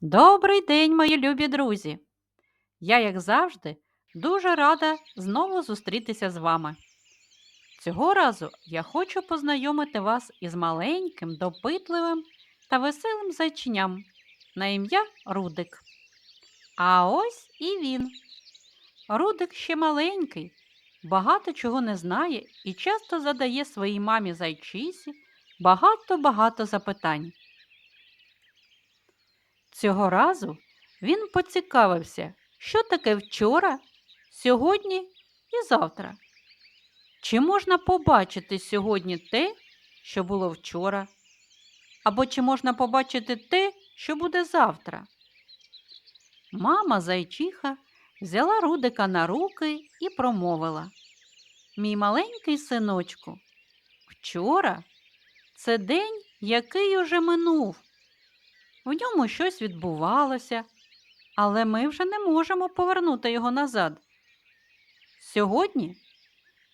Добрий день, мої любі друзі! Я, як завжди, дуже рада знову зустрітися з вами. Цього разу я хочу познайомити вас із маленьким, допитливим та веселим зайченям на ім'я Рудик. А ось і він. Рудик ще маленький, багато чого не знає і часто задає своїй мамі зайчисі багато-багато запитань. Цього разу він поцікавився, що таке вчора, сьогодні і завтра. Чи можна побачити сьогодні те, що було вчора? Або чи можна побачити те, що буде завтра? Мама зайчиха взяла Рудика на руки і промовила Мій маленький синочку, вчора це день, який уже минув. В ньому щось відбувалося, але ми вже не можемо повернути його назад. Сьогодні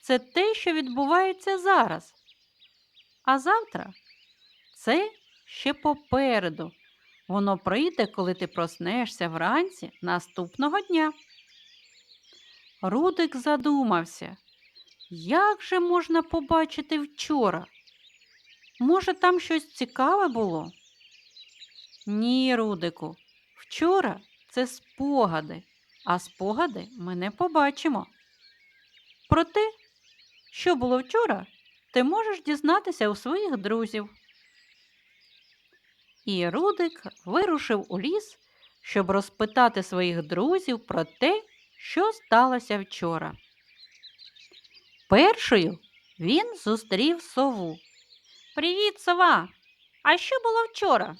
це те, що відбувається зараз, а завтра це ще попереду. Воно прийде, коли ти проснешся вранці наступного дня. Рудик задумався, як же можна побачити вчора? Може, там щось цікаве було? Ні, Рудику, вчора це спогади, а спогади ми не побачимо. Про те, що було вчора, ти можеш дізнатися у своїх друзів. І Рудик вирушив у ліс, щоб розпитати своїх друзів про те, що сталося вчора. Першою він зустрів сову. Привіт, сова! А що було вчора?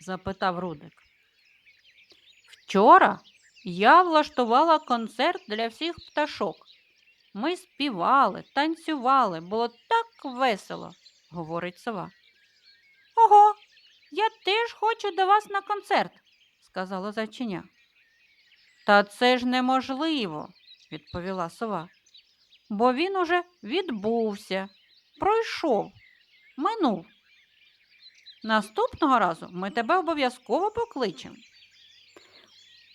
Запитав Рудик. Вчора я влаштувала концерт для всіх пташок. Ми співали, танцювали, було так весело, говорить сова. Ого, я теж хочу до вас на концерт, сказала зайчиня. Та це ж неможливо, відповіла сова, бо він уже відбувся, пройшов, минув. Наступного разу ми тебе обов'язково покличемо.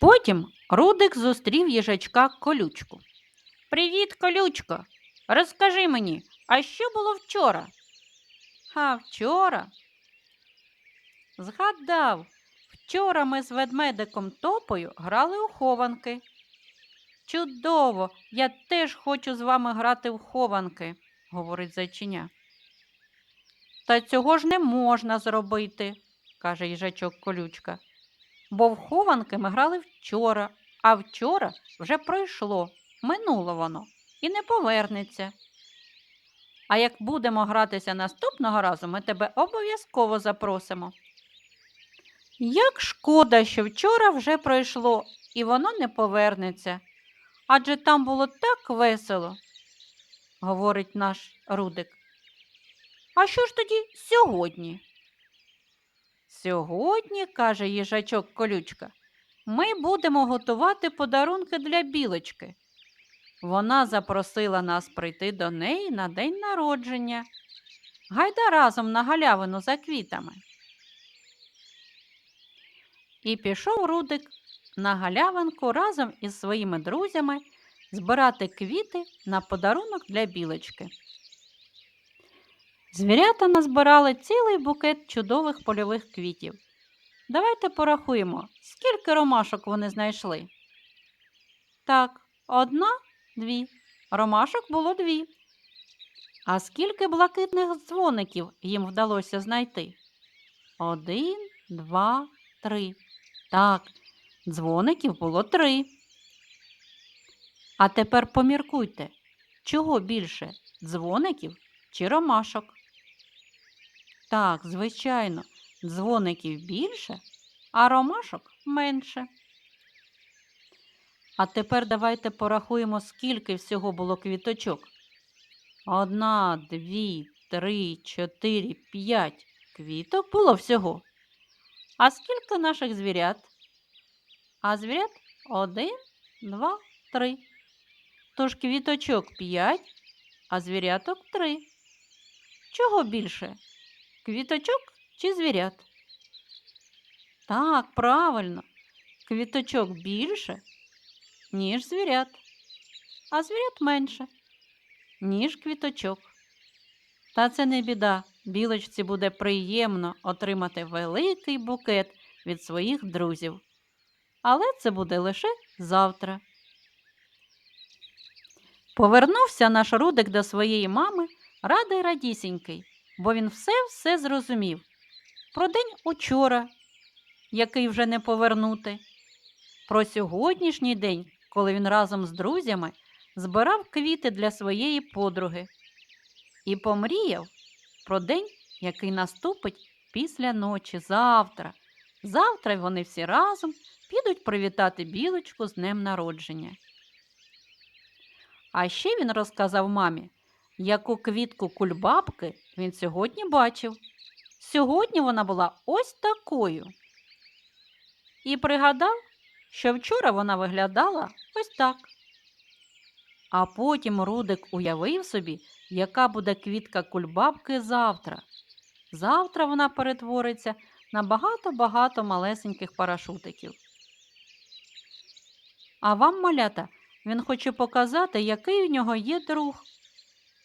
Потім Рудик зустрів їжачка колючку. Привіт, колючко. Розкажи мені, а що було вчора? А вчора? Згадав, вчора ми з ведмедиком топою грали у хованки. Чудово, я теж хочу з вами грати в хованки, говорить зайчиня. Та цього ж не можна зробити, каже їжачок колючка. Бо в хованки ми грали вчора, а вчора вже пройшло, минуло воно і не повернеться. А як будемо гратися наступного разу, ми тебе обов'язково запросимо. Як шкода, що вчора вже пройшло і воно не повернеться, адже там було так весело, говорить наш Рудик. А що ж тоді сьогодні? Сьогодні, каже їжачок колючка, ми будемо готувати подарунки для білочки. Вона запросила нас прийти до неї на день народження. Гайда разом на галявину за квітами. І пішов Рудик на галявинку разом із своїми друзями збирати квіти на подарунок для білочки. Звірята назбирали цілий букет чудових польових квітів. Давайте порахуємо, скільки ромашок вони знайшли. Так, одна, дві. Ромашок було дві. А скільки блакитних дзвоників їм вдалося знайти? Один, два, три. Так, дзвоників було три. А тепер поміркуйте, чого більше дзвоників чи ромашок? Так, звичайно, дзвоників більше, а ромашок менше. А тепер давайте порахуємо, скільки всього було квіточок. Одна, дві, три, чотири, п'ять квіток було всього. А скільки наших звірят? А звірят один, два, три. Тож квіточок п'ять, а звіряток три. Чого більше? Квіточок чи звірят? Так, правильно. Квіточок більше, ніж звірят, а звірят менше, ніж квіточок. Та це не біда. Білочці буде приємно отримати великий букет від своїх друзів. Але це буде лише завтра. Повернувся наш Рудик до своєї мами радий радісінький, бо він все-все зрозумів. Про день учора, який вже не повернути, про сьогоднішній день, коли він разом з друзями збирав квіти для своєї подруги, і помріяв про день, який наступить після ночі завтра. Завтра вони всі разом підуть привітати білочку з днем народження. А ще він розказав мамі, яку квітку кульбабки він сьогодні бачив. Сьогодні вона була ось такою. І пригадав, що вчора вона виглядала ось так. А потім Рудик уявив собі, яка буде квітка кульбабки завтра. Завтра вона перетвориться на багато-багато малесеньких парашутиків. А вам, малята, він хоче показати, який у нього є друг.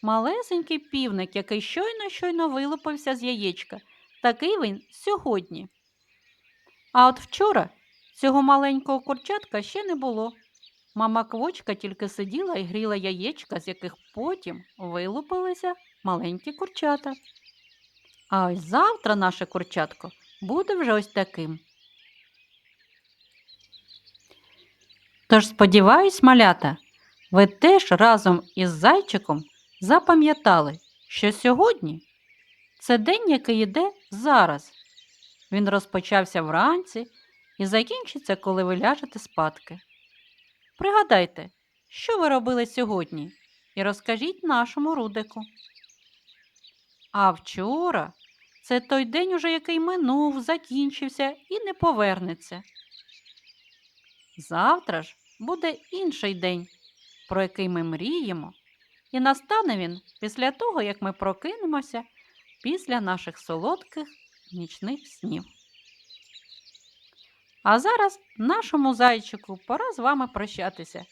Малесенький півник, який щойно щойно вилупився з яєчка. Такий він сьогодні. А от вчора цього маленького курчатка ще не було. Мама квочка тільки сиділа і гріла яєчка, з яких потім вилупилися маленькі курчата. А ось завтра наше курчатко буде вже ось таким. Тож сподіваюсь, малята, ви теж разом із зайчиком запам'ятали, що сьогодні це день, який йде зараз. Він розпочався вранці і закінчиться, коли ви ляжете спадки. Пригадайте, що ви робили сьогодні, і розкажіть нашому Рудику. А вчора це той день, уже який минув, закінчився і не повернеться. Завтра ж буде інший день, про який ми мріємо, і настане він після того, як ми прокинемося після наших солодких нічних снів. А зараз нашому зайчику пора з вами прощатися.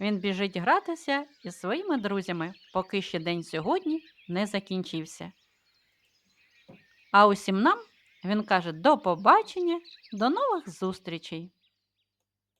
Він біжить гратися із своїми друзями, поки ще день сьогодні не закінчився. А усім нам він каже до побачення, до нових зустрічей!